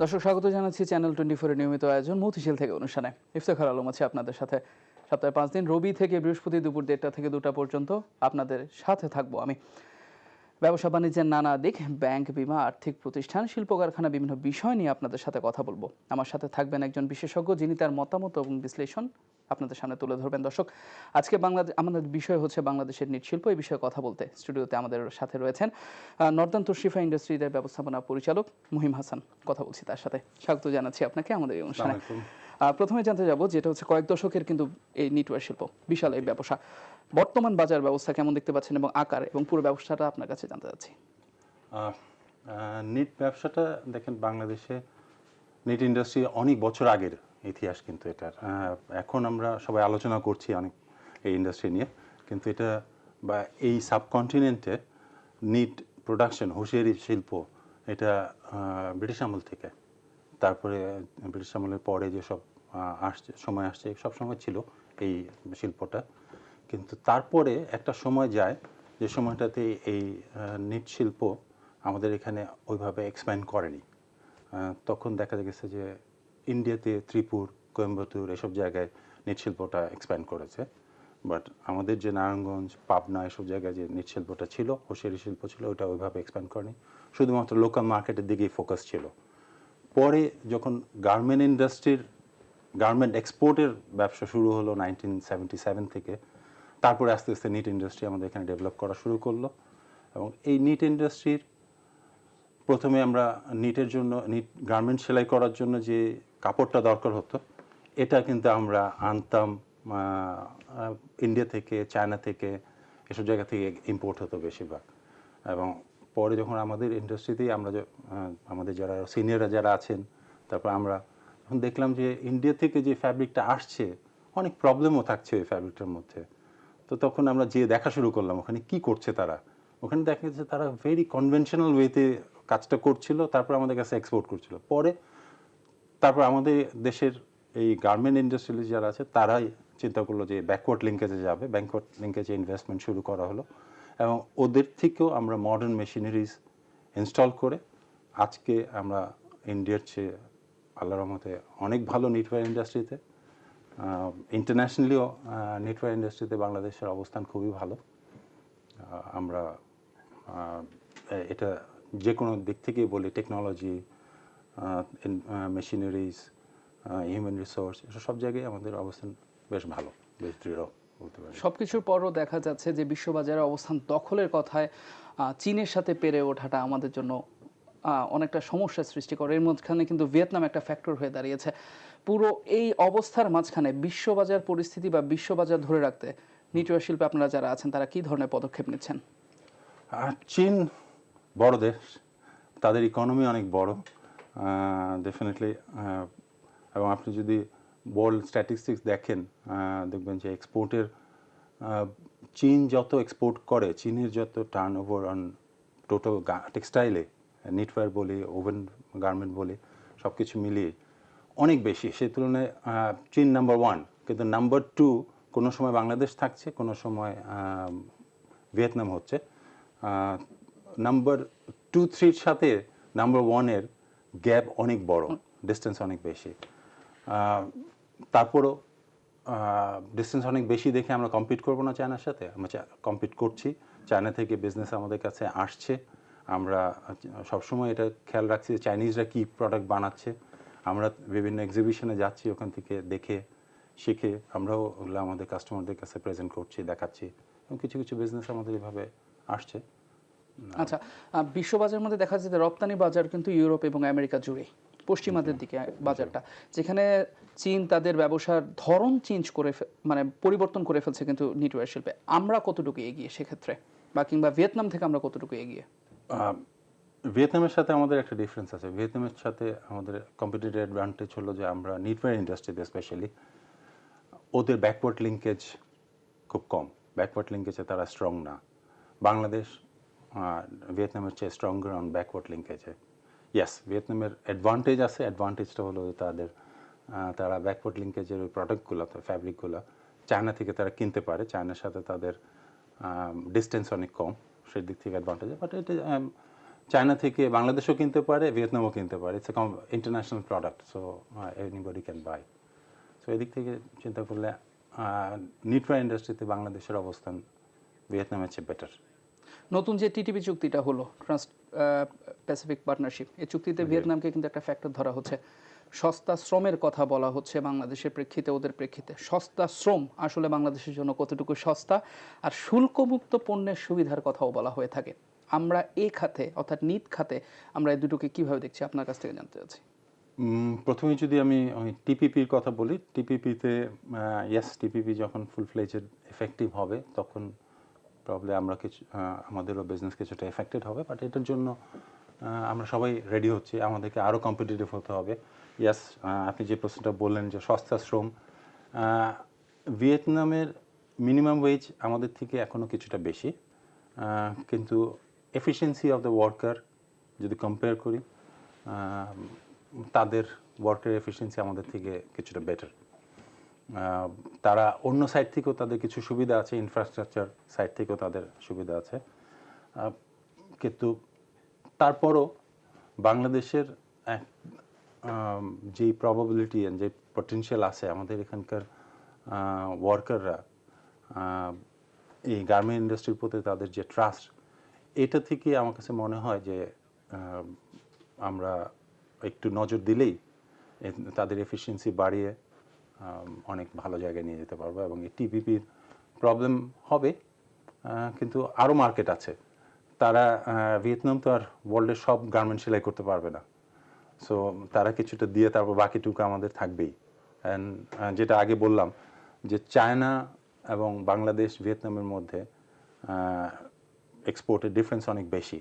দর্শক, স্বাগত জানাচ্ছি চ্যানেল টোয়েন্টি ফোরের নিয়মিত আয়োজন মতিশীল থেকে অনুষ্ঠানে। ইফতেখার আলম আছে আপনাদের সাথে। সপ্তাহে পাঁচ দিন, রবি থেকে বৃহস্পতি দুপুর দেড়টা থেকে দুটা পর্যন্ত আপনাদের সাথে থাকব আমি। ব্যবসা বাণিজ্যের নানা দিক, ব্যাংক বিমা, আর্থিক প্রতিষ্ঠান শিল্প কারখানা বিভিন্ন বিষয় নিয়ে আপনাদের সাথে কথা বলব। আমার সাথে থাকবেন একজন বিশেষজ্ঞ, যিনি তার মতামত এবং বিশ্লেষণ আপনাদের সামনে তুলে ধরবেন। দর্শক, আজকে বাংলাদেশ আমাদের বিষয় হচ্ছে বাংলাদেশের নিট শিল্প এই বিষয়ে কথা বলতে। স্টুডিওতে আমাদের সাথে রয়েছেন নর্দার্ন তশরিফা ইন্ডাস্ট্রিজের ব্যবস্থাপনা পরিচালক মুহিম হাসান। কথা বলছি তার সাথে। স্বাগত জানাচ্ছি আপনাকে আমাদের এই অনুষ্ঠানে। প্রথমে জানতে যাব যেটা হচ্ছে কয়েক দশকের কিন্তু এই নিটওয়ার শিল্প, বিশাল এই ব্যবসা। বর্তমান বাজার ব্যবস্থা কেমন দেখতে পাচ্ছেন এবং আকার এবং পুরো ব্যবসাটা আপনার কাছে জানতে চাচ্ছি। নিট ব্যবসাটা দেখেন বাংলাদেশে নিট ইন্ডাস্ট্রি অনেক বছর আগের ইতিহাস কিন্তু এটার। এখন আমরা সবাই আলোচনা করছি অনেক এই ইন্ডাস্ট্রি নিয়ে, কিন্তু এটা বা এই সাবকন্টিনেন্টে নিট প্রোডাকশন হুঁশিয়ারি শিল্প, এটা ব্রিটিশ আমল থেকে। তারপরে ব্রিটিশ আমলের পরে যেসব আসছে, সময় আসছে, সব সময় ছিল এই শিল্পটা। কিন্তু তারপরে একটা সময় যায়, যে সময়টাতে এই শিল্প আমাদের এখানে ওইভাবে এক্সপ্যান্ড করেনি। তখন দেখা গেছে যে ইন্ডিয়াতে ত্রিপুর কোয়েম্বাটুর এসব জায়গায় শিল্পটা এক্সপ্যান্ড করেছে। বাট আমাদের যে নারায়ণগঞ্জ, পাবনা এসব জায়গায় যে শিল্পটা ছিল হোশিয়ারি শিল্প ছিল ওটা ওইভাবে এক্সপ্যান্ড করেনি। শুধুমাত্র লোকাল মার্কেটের দিকেই ফোকাস ছিল। পরে যখন গার্মেন্ট ইন্ডাস্ট্রির গার্মেন্ট এক্সপোর্টের ব্যবসা শুরু হলো নাইনটিন থেকে। তারপরে আস্তে আস্তে নিট ইন্ডাস্ট্রি আমাদের এখানে ডেভেলপ করা শুরু করল। এবং এই নিট ইন্ডাস্ট্রির প্রথমে আমরা নিটের জন্য নিট গার্মেন্ট সেলাই করার জন্য যে কাপড়টা দরকার হতো, এটা কিন্তু আমরা আনতাম ইন্ডিয়া থেকে চায়না থেকে, এসব জায়গা থেকে ইম্পোর্ট হতো বেশিরভাগ। এবং পরে যখন আমাদের ইন্ডাস্ট্রিতেই আমরা আমাদের যারা সিনিয়ররা যারা আছেন, তারপর আমরা দেখলাম যে ইন্ডিয়া থেকে যে ফ্যাব্রিকটা আসছে, অনেক প্রবলেমও থাকছে ওই ফ্যাব্রিকটার মধ্যে। তো তখন আমরা যে দেখা শুরু করলাম, ওখানে কি করছে তারা? ওখানে দেখা যাচ্ছে তারা ভেরি কনভেনশনাল ওয়েতে কাজটা করছিল, তারপর আমাদের কাছে এক্সপোর্ট করছিল। পরে তারপর আমাদের দেশের এই গার্মেন্ট ইন্ডাস্ট্রিয়াল যারা আছে, তারাই চিন্তা করল যে ব্যাকওয়ার্ড লিঙ্কেজে যাবে ব্যাকওয়ার্ড লিঙ্কেজে ইনভেস্টমেন্ট শুরু করা হলো। এবং ওদের থেকেও আমরা মডার্ন মেশিনারিজ ইনস্টল করে, আজকে আমরা ইন্ডিয়ার চেয়ে আল্লাহর রহমতে অনেক ভালো নিটওয়ার ইন্ডাস্ট্রিতে ইন্টারন্যাশনালিও নেটওয়ার ইন্ডাস্ট্রিতে বাংলাদেশের অবস্থান খুবই ভালো। আমরা এটা যে কোনো দিক থেকেই বলি টেকনোলজি মেশিনারিজ হিউম্যান রিসোর্স এসব সব জায়গায় আমাদের অবস্থান বেশ ভালো, বেশ দৃঢ় বলতে পারি। সবকিছুর পরও দেখা যাচ্ছে যে বিশ্ববাজারে অবস্থান দখলের কথায় চীনের সাথে পেরে ওঠাটা আমাদের জন্য অনেকটা সমস্যার সৃষ্টি করে। এর মাঝখানে কিন্তু ভিয়েতনাম একটা ফ্যাক্টর হয়ে দাঁড়িয়েছে। পুরো এই অবস্থার মাঝখানে বিশ্ববাজার পরিস্থিতি বা বিশ্ববাজার ধরে রাখতে নিটওয়ার শিল্পে আপনারা যারা আছেন, তারা কি ধরনের পদক্ষেপ নিচ্ছেন? চীন বড় দেশ। তাদের ইকোনমি অনেক বড়। ডেফিনেটলি এবং আপনি যদি ওয়ার্ল্ড স্ট্যাটিস্টিক্স দেখেন দেখবেন যে এক্সপোর্টের চীন যত এক্সপোর্ট করে, চীনের যত টার্ন ওভার অন টোটাল টেক্সটাইলে নিটওয়্যার বলি ওভেন গার্মেন্ট বলি সব কিছু মিলিয়ে অনেক বেশি। সেই তুলনায় চীন নাম্বার ওয়ান কিন্তু নাম্বার টু কোনো সময় বাংলাদেশ থাকছে, কোনো সময় ভিয়েতনাম হচ্ছে। নাম্বার টু থ্রির সাথে নাম্বার ওয়ানের গ্যাপ অনেক বড় ডিস্টেন্স অনেক বেশি। তারপরও ডিস্টেন্স অনেক বেশি দেখে আমরা কম্পিট করব না চায়নার সাথে। আমরা কম্পিট করছি। চায়না থেকে বিজনেস আমাদের কাছে আসছে। আমরা সবসময় এটা খেয়াল রাখছি যে চাইনিজরা কী প্রোডাক্ট বানাচ্ছে। আমরা বিভিন্ন এক্সিবিশনে যাচ্ছি ওখান থেকে দেখে শিখে আমরাও ওগুলো আমাদের কাস্টমারদের কাছে প্রেজেন্ট করছি দেখাচ্ছি এবং কিছু কিছু বিজনেস আমাদের এভাবে আসছে। আচ্ছা বিশ্ববাজারের মধ্যে দেখা যাচ্ছে যে রপ্তানি বাজার কিন্তু ইউরোপ এবং আমেরিকা জুড়ে পশ্চিমাদের দিকে বাজারটা যেখানে চীন তাদের ব্যবসার ধরন চেঞ্জ করে মানে পরিবর্তন করে ফেলছে কিন্তু নিটওয়ার শিল্পে। আমরা কতটুকু এগিয়ে সেক্ষেত্রে? বা কিংবা ভিয়েতনাম থেকে আমরা কতটুকু এগিয়ে? ভিয়েতনামের সাথে আমাদের একটা ডিফারেন্স আছে। ভিয়েতনামের সাথে আমাদের কম্পিটিটিভ অ্যাডভান্টেজ হলো যে আমরা নিটওয়্যার ইন্ডাস্ট্রিতে স্পেশালি ওদের ব্যাকওয়ার্ড লিঙ্কেজ খুব কম। ব্যাকওয়ার্ড লিঙ্কেজে তারা স্ট্রং না। বাংলাদেশ ভিয়েতনামের চেয়ে স্ট্রঙ্গার অন ব্যাকওয়ার্ড লিঙ্কেজে ইয়াস ভিয়েতনামের অ্যাডভান্টেজ আছে। অ্যাডভান্টেজটা হলো যে তাদের তারা ব্যাকওয়ার্ড লিঙ্কেজের ওই প্রোডাক্টগুলো ফ্যাব্রিকগুলো চায়না থেকে তারা কিনতে পারে। চায়নার সাথে তাদের ডিস্টেন্স অনেক কম। সেই দিক থেকে অ্যাডভান্টেজ বাট এটা চায়না থেকে বাংলাদেশও কিনতে পারে ভিয়েতনামও কিনতে পারে। It's a international product so anybody can buy so এদিক থেকে চিন্তা করলে নিট্রা ইন্ডাস্ট্রিতে বাংলাদেশের অবস্থান ভিয়েতনামের চেয়ে বেটার নতুন যে টিটিপি চুক্তিটা হলো ট্রান্স প্যাসিফিক পার্টনারশিপ এই চুক্তিতে ভিয়েতনামকে কিন্তু একটা ফ্যাক্টর ধরা হচ্ছে। সস্তা শ্রমের কথা বলা হচ্ছে বাংলাদেশের প্রেক্ষিতে, ওদের প্রেক্ষিতে। সস্তা শ্রম আসলে বাংলাদেশের জন্য কতটুকু সস্তা? আর শুল্কমুক্ত পণ্যের সুবিধার কথাও বলা হয়ে থাকে। আমরা এ খাতে, অর্থাৎ নিট খাতে, আমরা এই দুটোকে কীভাবে দেখছি? আপনার কাছ থেকে জানতে চাচ্ছি। প্রথমে যদি আমি ওই টিপিপির কথা বলি, টিপিপিতে ইয়েস টিপিপি যখন ফুল ফ্লেজেড এফেক্টিভ হবে, তখন প্রবলে আমরা কিছু আমাদেরও বিজনেস কিছুটা এফেক্টেড হবে বাট এটার জন্য আমরা সবাই রেডি হচ্ছি। আমাদেরকে আরও কম্পিটিটিভ হতে হবে। ইয়াস আপনি যে প্রশ্নটা বললেন যে সস্তা শ্রম ভিয়েতনামের মিনিমাম ওয়েজ আমাদের থেকে এখনও কিছুটা বেশি। কিন্তু এফিসিয়েন্সি অফ দ্য ওয়ার্কার যদি কম্পেয়ার করি তাদের ওয়ার্কের এফিসিয়েন্সি আমাদের থেকে কিছুটা বেটার তারা অন্য সাইড থেকেও তাদের কিছু সুবিধা আছে ইনফ্রাস্ট্রাকচার সাইড থেকেও তাদের সুবিধা আছে। কিন্তু তারপরও বাংলাদেশের আম, যেই প্রবাবিলিটি যে পটেনশিয়াল আছে আমাদের এখানকার ওয়ার্কাররা এই গার্মেন্ট ইন্ডাস্ট্রির প্রতি তাদের যে ট্রাস্ট এটা থেকে আমার কাছে মনে হয় যে আমরা একটু নজর দিলেই তাদের এফিসিয়েন্সি বাড়িয়ে অনেক ভালো জায়গায় নিয়ে যেতে পারব এবং এই টিপিপির প্রবলেম হবে কিন্তু আরও মার্কেট আছে। তারা ভিয়েতনাম তো আর ওয়ার্ল্ডের সব গার্মেন্ট সেলাই করতে পারবে না। সো তারা কিছুটা দিয়ে তারপর বাকিটুকু আমাদের থাকবেই। অ্যান্ড যেটা আগে বললাম, যে চায়না এবং বাংলাদেশ ভিয়েতনামের মধ্যে এক্সপোর্টের ডিফারেন্স অনেক বেশি।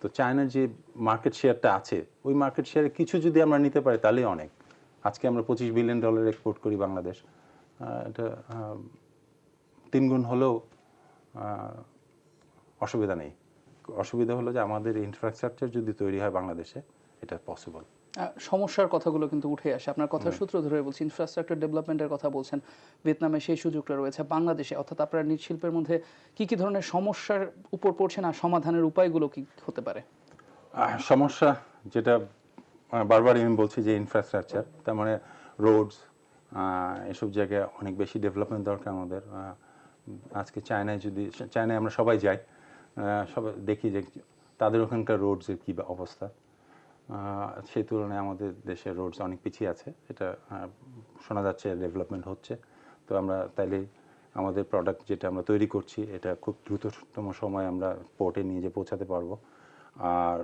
তো চায়নার যে মার্কেট শেয়ারটা আছে, ওই মার্কেট শেয়ারে কিছু যদি আমরা নিতে পারি, তাহলেই অনেক। আজকে আমরা পঁচিশ বিলিয়ন ডলার এক্সপোর্ট করি বাংলাদেশ। এটা তিন গুণ হলেও অসুবিধা নেই। অসুবিধা হলো যে আমাদের ইনফ্রাস্ট্রাকচার যদি তৈরি হয় বাংলাদেশে এটা পসিবল সমস্যার কথাগুলো কিন্তু উঠে আসে। আপনার কথা সূত্র ধরে বলছি ইনফ্রাস্ট্রাকচার ডেভেলপমেন্টের কথা বলছেন ভিয়েতনামে সেই সুযোগটা রয়েছে বাংলাদেশে। অর্থাৎ আপনার শিল্পের মধ্যে কি কি ধরনের সমস্যার উপর পড়ছে না সমাধানের উপায়গুলো কি হতে পারে? সমস্যা যেটা বারবার আমি বলছি যে ইনফ্রাস্ট্রাকচার তার মানে রোডস এসব জায়গায় অনেক বেশি ডেভেলপমেন্ট দরকার আমাদের। আজকে চায়নায় যদি চায়নায় আমরা সবাই যাই সবাই দেখি যে তাদের ওখানকার রোডসের কী অবস্থা। সেই তুলনায় আমাদের দেশের রোডস অনেক পিছিয়ে আছে। এটা শোনা যাচ্ছে ডেভেলপমেন্ট হচ্ছে। তো আমরা তাইলে আমাদের প্রোডাক্ট যেটা আমরা তৈরি করছি, এটা খুব দ্রুততম সময় আমরা পোর্টে নিয়ে যেয়ে পৌঁছাতে পারব। আর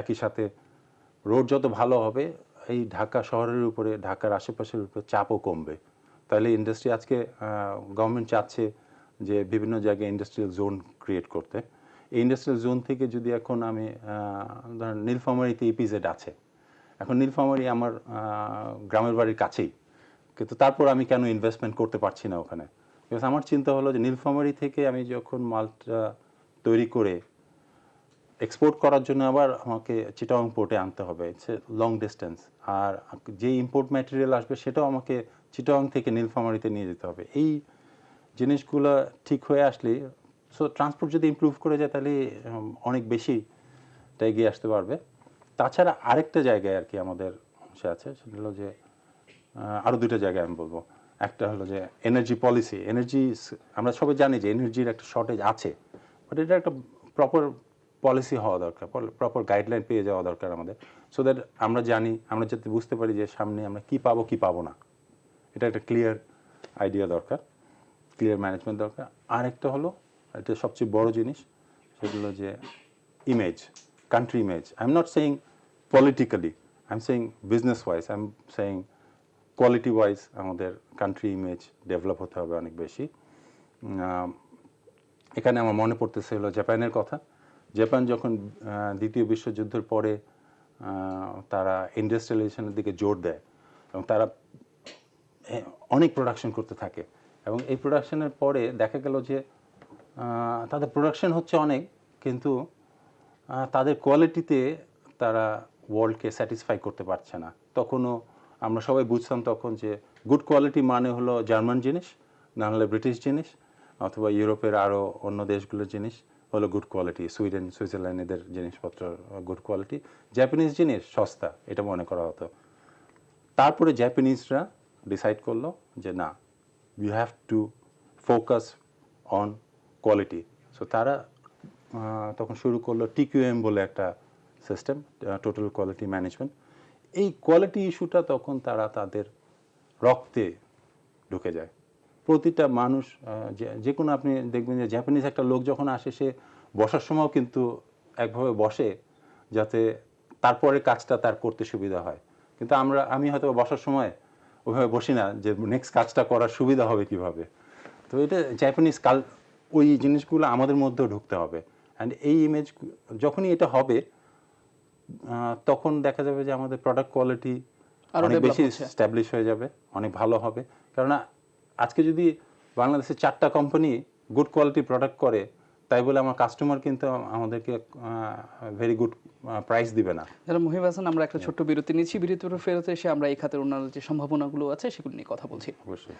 একই সাথে রোড যত ভালো হবে, এই ঢাকা শহরের উপরে, ঢাকার আশেপাশের উপরে চাপও কমবে। তাহলে ইন্ডাস্ট্রি আজকে গভর্নমেন্ট চাচ্ছে যে বিভিন্ন জায়গায় ইন্ডাস্ট্রিয়াল জোন ক্রিয়েট করতে। এই ইন্ডাস্ট্রিয়াল জোন থেকে যদি এখন আমি ধরেন নীলফামারীতে ইপিজেড আছে। এখন নীলফামারী আমার গ্রামের বাড়ির কাছেই। কিন্তু তারপর আমি কেন ইনভেস্টমেন্ট করতে পারছি না ওখানে? বিকজ আমার চিন্তা হলো যে নীলফামারী থেকে আমি যখন মালটা তৈরি করে এক্সপোর্ট করার জন্য আবার আমাকে চিটাং পোর্টে আনতে হবে। লং ডিস্টেন্স আর যে ইম্পোর্ট ম্যাটেরিয়াল আসবে সেটাও আমাকে চিটাং থেকে নীলফামারিতে নিয়ে যেতে হবে। এই জিনিসগুলো ঠিক হয়ে আসলে সো ট্রান্সপোর্ট যদি ইমপ্রুভ করে যায়, তাহলে অনেক বেশি এগিয়ে আসতে পারবে। তাছাড়া আরেকটা জায়গায় আর কি আমাদের সে আছে, সেটা হলো যে আরও আরও দুটো জায়গায় আমি বলব। একটা হলো যে এনার্জি পলিসি এনার্জি আমরা সবাই জানি যে এনার্জির একটা শর্টেজ আছে বাট এটা একটা প্রপার পলিসি হওয়া দরকার প্রপার গাইডলাইন পেয়ে যাওয়া দরকার আমাদের। সো দ্যাট আমরা জানি, আমরা যাতে বুঝতে পারি যে, সামনে আমরা কি পাবো কি পাবো না। এটা একটা ক্লিয়ার আইডিয়া দরকার ক্লিয়ার ম্যানেজমেন্ট দরকার। আর একটা হলো এটা সবচেয়ে বড় জিনিস সেগুলো যে image country image I am not saying politically I am saying business wise I am saying quality wise আমাদের কান্ট্রি ইমেজ ডেভেলপ হতে হবে অনেক বেশি। এখানে আমার মনে পড়তেছে হলো জাপানের কথা। জাপান যখন দ্বিতীয় বিশ্বযুদ্ধের পরে তারা ইন্ডাস্ট্রিয়ালাইজেশনের দিকে জোর দেয় এবং তারা অনেক প্রোডাকশন করতে থাকে এবং এই প্রোডাকশনের পরে দেখা গেল যে তাদের প্রোডাকশন হচ্ছে অনেক, কিন্তু তাদের কোয়ালিটিতে তারা ওয়ার্ল্ডকে স্যাটিসফাই করতে পারছে না। তখনও আমরা সবাই বুঝতাম তখন যে গুড কোয়ালিটি মানে হলো জার্মান জিনিস, না হলে ব্রিটিশ জিনিস, অথবা ইউরোপের আরও অন্য দেশগুলোর জিনিস হলো গুড কোয়ালিটি সুইডেন, সুইজারল্যান্ড এদের জিনিসপত্র গুড কোয়ালিটি জাপানিজ জিনিস সস্তা, এটা মনে করা হতো। তারপরে জাপানিজরা ডিসাইড করল যে না you have to focus on quality so তারা তখন শুরু করল টিকিউএম বলে একটা সিস্টেম টোটাল কোয়ালিটি ম্যানেজমেন্ট এই কোয়ালিটি ইস্যুটা তখন তারা তাদের রক্তে ঢুকে যায়। প্রতিটা মানুষ যে- কোনো আপনি দেখবেন যে জাপানিজ একটা লোক যখন আসে, সে বসার সময়ও কিন্তু একভাবে বসে যাতে তারপরে কাজটা তার করতে সুবিধা হয়। কিন্তু আমরা, আমি হয়তো বসার সময় ওইভাবে বসি না যে নেক্সট কাজটা করার সুবিধা হবে কীভাবে? তো এটা জাপানিজ কাল ওই জিনিসগুলো আমাদের মধ্যেও ঢুকতে হবে। অ্যান্ড এই ইমেজ যখনই এটা হবে তখন দেখা যাবে যে আমাদের প্রোডাক্ট কোয়ালিটি আরও অনেক বেশি। স্ট্যাবলিশ হয়ে যাবে অনেক ভালো হবে। কেননা আজকে যদি বাংলাদেশে চারটা কোম্পানি গুড কোয়ালিটি প্রোডাক্ট করে তাই বলে আমার কাস্টমার কিন্তু আমাদেরকে ভেরি গুড প্রাইস দিবে না। যারা মহিব হাসান আমরা একটা ছোট্ট বিরতি নিচ্ছি। বিরতির ফেরত এসে আমরা এই খাতের অন্যান্য যে সম্ভাবনাগুলো আছে সেগুলো নিয়ে কথা বলছি। অবশ্যই।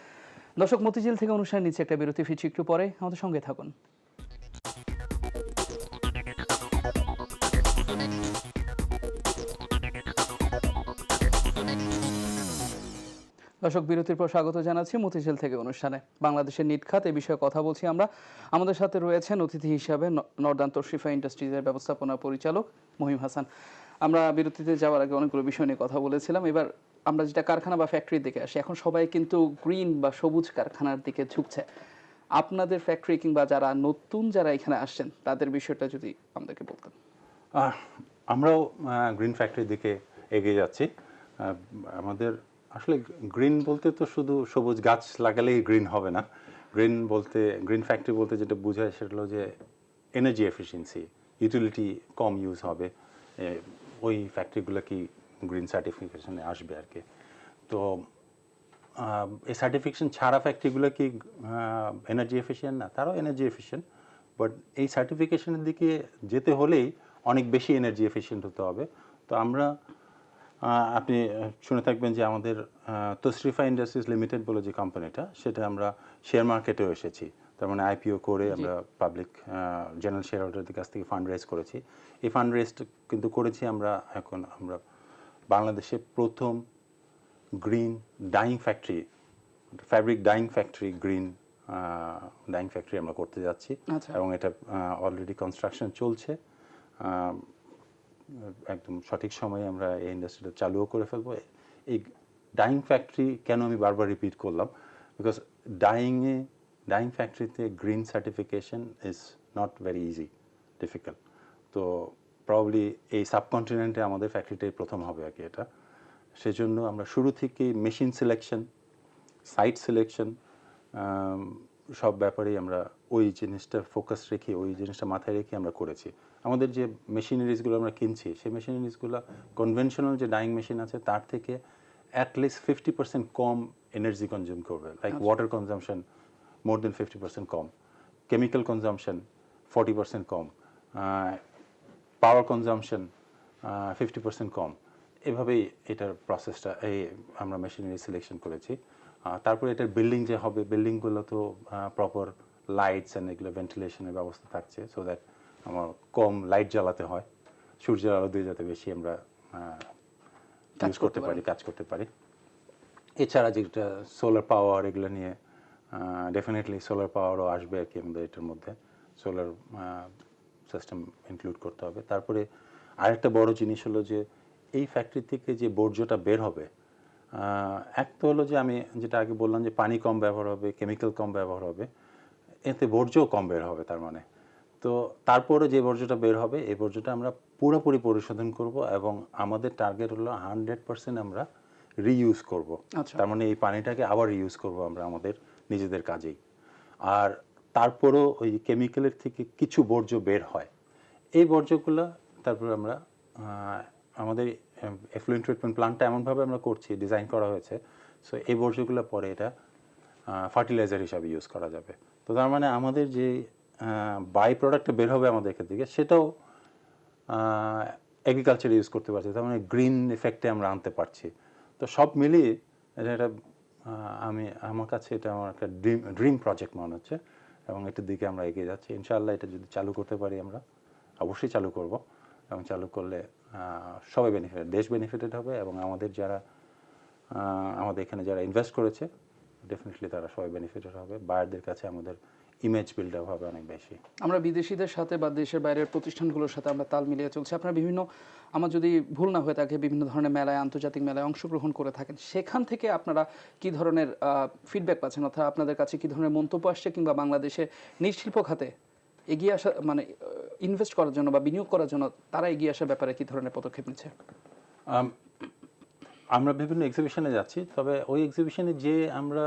দর্শক, মতিঝিল থেকে অনুষ্ঠান নিচ্ছে একটা বিরতি ফিরছি, একটু পরে আমাদের সঙ্গে থাকুন। দর্শক, বিরতির পর স্বাগত জানাচ্ছি মতিঝিল থেকে অনুষ্ঠানে। বাংলাদেশের নিট খাত, এ বিষয়ে কথা বলছি আমরা। আমাদের সাথে রয়েছেন অতিথি হিসাবে নর্দান ইন্ডাস্ট্রিজের ব্যবস্থাপনা পরিচালক মহিম হাসান। আমরা বিরতিতে যাওয়ার আগে অনেকগুলো বিষয় নিয়ে কথা বলেছিলাম। এবার আমরা যেটা কারখানা বা ফ্যাক্টরির দিকে আসি, এখন সবাই কিন্তু গ্রিন বা সবুজ কারখানার দিকে ঝুঁকছে। আপনাদের ফ্যাক্টরি কিংবা যারা নতুন যারা এখানে আসছেন, তাদের বিষয়টা যদি আমাদেরকে বলতেন। আমরাও গ্রিন ফ্যাক্টরির দিকে এগিয়ে যাচ্ছি। আমাদের আসলে গ্রিন বলতে তো শুধু সবুজ গাছ লাগালেই গ্রিন হবে না। গ্রিন বলতে গ্রিন ফ্যাক্টরি বলতে যেটা বোঝায় সেটা হলো যে এনার্জি এফিসিয়েন্সি ইউটিলিটি কম ইউজ হবে। ওই ফ্যাক্টরিগুলো কি গ্রিন সার্টিফিকেশনে আসবে আর কি। তো এই সার্টিফিকেশন ছাড়া ফ্যাক্টরিগুলো কি এনার্জি এফিশিয়েন্ট না, তারাও এনার্জি এফিশিয়েন্ট বাট এই সার্টিফিকেশনের দিকে যেতে হলেই অনেক বেশি এনার্জি এফিশিয়েন্ট হতে হবে। তো আমরা আপনি শুনে থাকবেন যে আমাদের তসরিফা ইন্ডাস্ট্রিজ লিমিটেড বলে যে কোম্পানিটা সেটা আমরা শেয়ার মার্কেটেও এসেছি। তার মানে আইপিও করে আমরা পাবলিক জেনারেল শেয়ার হোল্ডারদের কাছ থেকে ফান্ড রেজ করেছি। এই ফান্ড রেজটা কিন্তু করেছি আমরা এখন আমরা বাংলাদেশে প্রথম green dyeing factory fabric dyeing factory green dyeing factory আমরা করতে যাচ্ছি। আচ্ছা। এবং এটা অলরেডি কনস্ট্রাকশন চলছে। একদম সঠিক সময়ে আমরা এই ইন্ডাস্ট্রিটা চালুও করে ফেলব। এই ডাইং ফ্যাক্টরি কেন আমি বারবার রিপিট করলাম? বিকজ ডাইংয়ে ডাইং ফ্যাক্টরিতে green certification is not very easy difficult তো প্রবলি এই সাবকন্টিনেন্টে আমাদের ফ্যাক্টরিটাই প্রথম হবে আর কি এটা। সেজন্য আমরা শুরু থেকে মেশিন সিলেকশন সাইট সিলেকশন সব ব্যাপারেই আমরা ওই জিনিসটা ফোকাস রেখে ওই জিনিসটা মাথায় রেখে আমরা করেছি। আমাদের যে মেশিনারিজগুলো আমরা কিনছি সেই মেশিনারিজগুলো কনভেনশনাল যে ডাইং মেশিন আছে তার থেকে অ্যাটলিস্ট ফিফটি পার্সেন্ট কম এনার্জি কনজিউম করবে। Like water consumption more than fifty percent কম কেমিক্যাল কনজামশন ফর্টি পার্সেন্ট কম পাওয়ার কনজামশন ফিফটি পার্সেন্ট কম এভাবেই এটার প্রসেসটা এই আমরা মেশিনারি সিলেকশন করেছি। তারপরে এটার বিল্ডিং যে হবে বিল্ডিংগুলো তো প্রপার লাইটস অ্যান্ড এগুলো ভেন্টিলেশনের ব্যবস্থা থাকছে সো দ্যাট আমার কম লাইট জ্বালাতে হয়। সূর্যের আলো দিয়ে যাতে বেশি আমরা কাজ ইউজ করতে পারি কাজ করতে পারি। এছাড়া যেটা সোলার পাওয়ার এগুলো নিয়ে ডেফিনেটলি সোলার পাওয়ারও আসবে আর কি আমাদের এটার মধ্যে। সোলার সিস্টেম ইনক্লুড করতে হবে। তারপরে আরেকটা বড় জিনিস হলো যে এই ফ্যাক্টরি থেকে যে বর্জ্যটা বের হবে এক তো হলো যে আমি যেটা আগে বললাম যে পানি কম ব্যবহার হবে কেমিক্যাল কম ব্যবহার হবে এতে বর্জ্যও কম বের হবে তার মানে। তো তারপরে যে বর্জ্যটা বের হবে এই বর্জ্যটা আমরা পুরোপুরি পরিশোধন করব এবং আমাদের টার্গেট হলো হান্ড্রেড পার্সেন্ট আমরা রিইউজ করব। আচ্ছা। তার মানে এই পানিটাকে আবার রিইউজ করব আমরা আমাদের নিজেদের কাজেই। আর তারপরেও ওই কেমিক্যালের থেকে কিছু বর্জ্য বের হয়। এই বর্জ্যগুলো তারপরে আমরা আমাদের এফ্লুয়েন্ট ট্রিটমেন্ট প্ল্যান্টটা এমনভাবে আমরা করছি ডিজাইন করা হয়েছে। সো এই বর্জ্যগুলো পরে এটা ফার্টিলাইজার হিসাবে ইউজ করা যাবে। তো তার মানে আমাদের যে বাই প্রোডাক্টটা বের হবে আমাদের এখান থেকে, সেটাও এগ্রিকালচার ইউজ করতে পারছি। তার মানে গ্রিন এফেক্টে আমরা আনতে পারছি। তো সব মিলিয়ে এটা একটা আমি, আমার কাছে এটা আমার একটা ড্রিম ড্রিম প্রজেক্ট মনে হচ্ছে এবং এটার দিকে আমরা এগিয়ে যাচ্ছি। ইনশাআল্লাহ এটা যদি চালু করতে পারি আমরা, অবশ্যই চালু করব এবং চালু করলে সবাই বেনিফিট দেশ বেনিফিটেড হবে এবং আমাদের যারা আমাদের এখানে যারা ইনভেস্ট করেছে ডেফিনেটলি তারা সবাই বেনিফিটেড হবে। বায়ারদের কাছে আমাদের ইমেজ বিল্ড আপ হবে অনেক বেশি। আমরা বিদেশিদের সাথে বা দেশের বাইরের প্রতিষ্ঠানগুলোর সাথে আমরা তাল মিলিয়ে চলছি। আপনারা বিভিন্ন আমার যদি ভুল না হয়ে থাকে বিভিন্ন ধরনের মেলায় আন্তর্জাতিক মেলায় অংশগ্রহণ করে থাকেন সেখান থেকে আপনারা কি ধরনের ফিডব্যাক পাচ্ছেন? অর্থাৎ আপনাদের কাছে কি ধরনের মন্তব্য আসছে কিংবা বাংলাদেশে নির্শিল্প খাতে এগিয়ে আসা মানে ইনভেস্ট করার জন্য বা বিনিয়োগ করার জন্য তারা এগিয়ে আসার ব্যাপারে কি ধরনের পদক্ষেপ নিচ্ছে? আমরা বিভিন্ন এক্সিবিশনে যাচ্ছি তবে ওই এক্সিবিশনে যে আমরা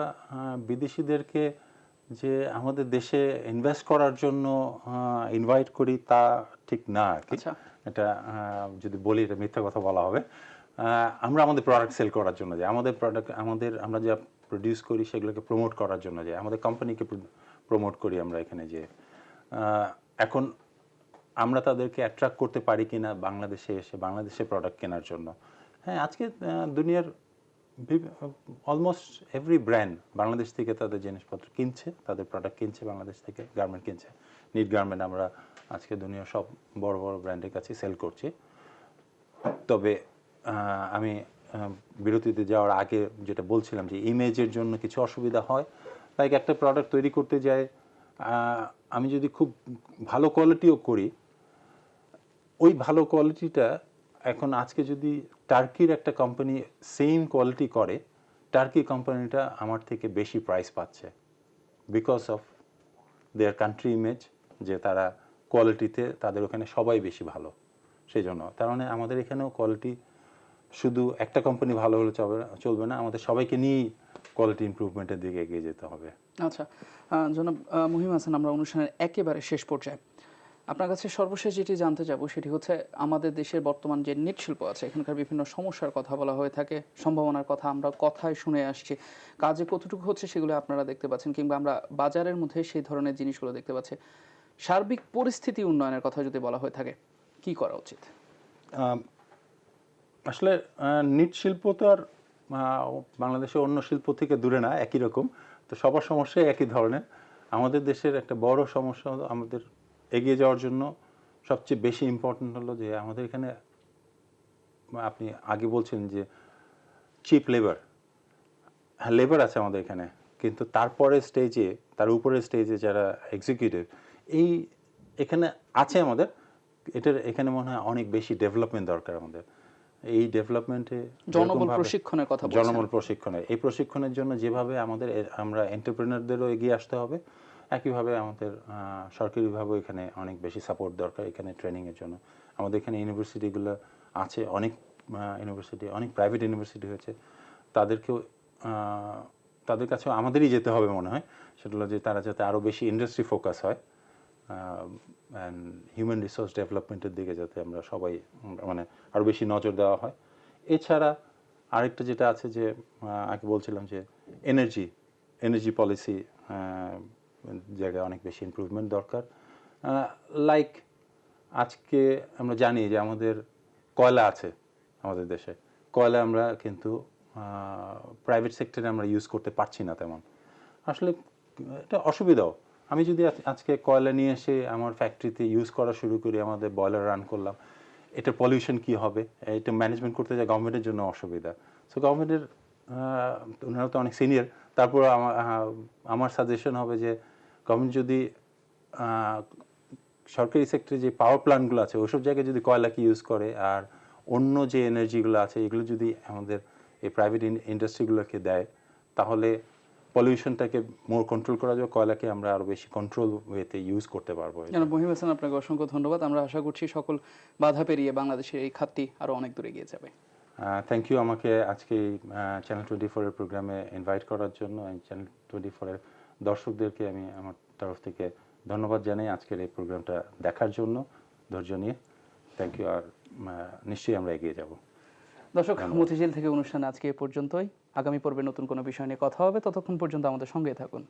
বিদেশিদেরকে যে আমাদের দেশে ইনভেস্ট করার জন্য ইনভাইট করি তা ঠিক না আর কি। আচ্ছা। এটা যদি বলি এটা মিথ্যা কথা বলা হবে। আমরা আমাদের প্রোডাক্ট সেল করার জন্য যাই। আমাদের প্রোডাক্ট আমাদের আমরা যা প্রডিউস করি সেগুলোকে প্রমোট করার জন্য যাই। আমাদের কোম্পানিকে প্রমোট করি আমরা এখানে যে এখন আমরা তাদেরকে অ্যাট্রাক্ট করতে পারি কিনা বাংলাদেশে এসে বাংলাদেশে প্রোডাক্ট কেনার জন্য। হ্যাঁ আজকে দুনিয়ার অলমোস্ট এভরি ব্র্যান্ড বাংলাদেশ থেকে তাদের জিনিসপত্র কিনছে, তাদের প্রোডাক্ট কিনছে বাংলাদেশ থেকে গার্মেন্ট কিনছে। নিট গার্মেন্ট আমরা আজকে দুনিয়ার সব বড় বড় ব্র্যান্ডের কাছে সেল করছি। তবে আমি বিরতিতে যাওয়ার আগে যেটা বলছিলাম যে ইমেজের জন্য কিছু অসুবিধা হয়। লাইক একটা প্রোডাক্ট তৈরি করতে যায় আমি যদি খুব ভালো কোয়ালিটিও করি, ওই ভালো কোয়ালিটিটা এখন আজকে যদি টার্কির একটা কোম্পানি সেম কোয়ালিটি করে টার্কি কোম্পানিটা আমার থেকে বেশি প্রাইস পাচ্ছে because of their country image যে তারা কোয়ালিটিতে তাদের ওখানে সবাই বেশি ভালো। সেই জন্য তার মানে আমাদের এখানেও কোয়ালিটি শুধু একটা কোম্পানি ভালো হলে চলবে না চলবে না, আমাদের সবাইকে নিয়েই কোয়ালিটি ইমপ্রুভমেন্টের দিকে এগিয়ে যেতে হবে। আচ্ছা জনাব মহিম হাসান, আমরা অনুষ্ঠানের একেবারে শেষ পর্যায়ে আপনার কাছে সর্বশেষ যেটি জানতে যাব সেটি হচ্ছে আমাদের দেশের বর্তমান যে নেট শিল্প আছে এখানকার বিভিন্ন সমস্যার কথা বলা হয়ে থাকে সম্ভাবনার কথা আমরা কথায় শুনে আসছি। কাজে কতটুকু হচ্ছে সেগুলো আপনারা দেখতে পাচ্ছেন কিংবা আমরা বাজারের মধ্যে সেই ধরনের জিনিসগুলো দেখতে পাচ্ছি। সার্বিক পরিস্থিতি উন্নয়নের কথা যদি বলা হয়ে থাকে কি করা উচিত? আসলে আহ, শিল্প তো আর বাংলাদেশে অন্য শিল্প থেকে দূরে না একই রকম। তো সবার সমস্যাই একই ধরনের। আমাদের দেশের একটা বড় সমস্যা আমাদের এগিয়ে যাওয়ার জন্য সবচেয়ে বেশি ইম্পর্টেন্ট হলো যে আমাদের এখানে আপনি আগে বলছেন যে চিপ লেবার হ্যাঁ লেবার আছে আমাদের এখানে কিন্তু তারপরে স্টেজে তার উপরের স্টেজে যারা এক্সিকিউটিভ এই এখানে আছে আমাদের এটার এখানে মনে হয় অনেক বেশি ডেভেলপমেন্ট দরকার আমাদের এই ডেভেলপমেন্টে জনবল প্রশিক্ষণের কথা। জনবল প্রশিক্ষণে এই প্রশিক্ষণের জন্য যেভাবে আমাদের আমরা এন্টারপ্রেনারদেরও এগিয়ে আসতে হবে একইভাবে আমাদের সরকারিভাবেও এখানে অনেক বেশি সাপোর্ট দরকার এখানে ট্রেনিংয়ের জন্য। আমাদের এখানে ইউনিভার্সিটিগুলো আছে, অনেক ইউনিভার্সিটি অনেক প্রাইভেট ইউনিভার্সিটি হয়েছে। তাদেরকেও তাদের কাছেও আমাদেরই যেতে হবে মনে হয়। সেটা হলো যে তারা যাতে আরও বেশি ইন্ডাস্ট্রি ফোকাস হয় অ্যান্ড হিউম্যান রিসোর্স ডেভেলপমেন্টের দিকে যাতে আমরা সবাই মানে আরও বেশি নজর দেওয়া হয়। এছাড়া আরেকটা যেটা আছে যে আগে বলছিলাম যে এনার্জি এনার্জি পলিসি জায়গায় অনেক বেশি ইম্প্রুভমেন্ট দরকার। লাইক আজকে আমরা জানি যে আমাদের কয়লা আছে আমাদের দেশে। কয়লা আমরা কিন্তু প্রাইভেট সেক্টরে আমরা ইউজ করতে পারছি না তেমন। আসলে এটা অসুবিধাও। আমি যদি আজ- আজকে কয়লা নিয়ে এসে আমার ফ্যাক্টরিতে ইউজ করা শুরু করি, আমাদের বয়লার রান করলাম এটা পলিউশন কি হবে? এটা ম্যানেজমেন্ট করতে যায় গভর্নমেন্টের জন্য অসুবিধা। সো গভর্নমেন্টের ওনারা তো অনেক সিনিয়র তারপর আমার সাজেশন হবে যে গভর্নমেন্ট যদি সরকারি সেক্টরে যে পাওয়ার প্ল্যান্টগুলো আছে ওইসব জায়গায় যদি কয়লাকে ইউজ করে আর অন্য যে এনার্জিগুলো আছে এগুলো যদি আমাদের এই প্রাইভেট ইন্ডাস্ট্রিগুলোকে দেয় তাহলে পলিউশনটাকে মোর কন্ট্রোল করা যাবে কয়লাকে আমরা আরও বেশি কন্ট্রোল ওয়েতে ইউজ করতে পারব জনাব মহিম হাসান আপনাকে অসংখ্য ধন্যবাদ। আমরা আশা করছি সকল বাধা পেরিয়ে বাংলাদেশের এই খাতটি আরও অনেক দূরে এগিয়ে যাবে। থ্যাংক ইউ আমাকে আজকে চ্যানেল টোয়েন্টি ফোরের প্রোগ্রামে ইনভাইট করার জন্য চ্যানেল টোয়েন্টি ফোরের দর্শকদেরকে আমি আমার তরফ থেকে ধন্যবাদ জানাই আজকের এই প্রোগ্রামটা দেখার জন্য। ধৈর্য নিয়ে থ্যাংক ইউ আর নিশ্চয়ই আমরা এগিয়ে যাব। দর্শক মতিঝিল থেকে অনুষ্ঠান আজকে এ পর্যন্তই। আগামী পর্বে নতুন কোনো বিষয় নিয়ে কথা হবে। ততক্ষণ পর্যন্ত আমাদের সঙ্গে থাকুন।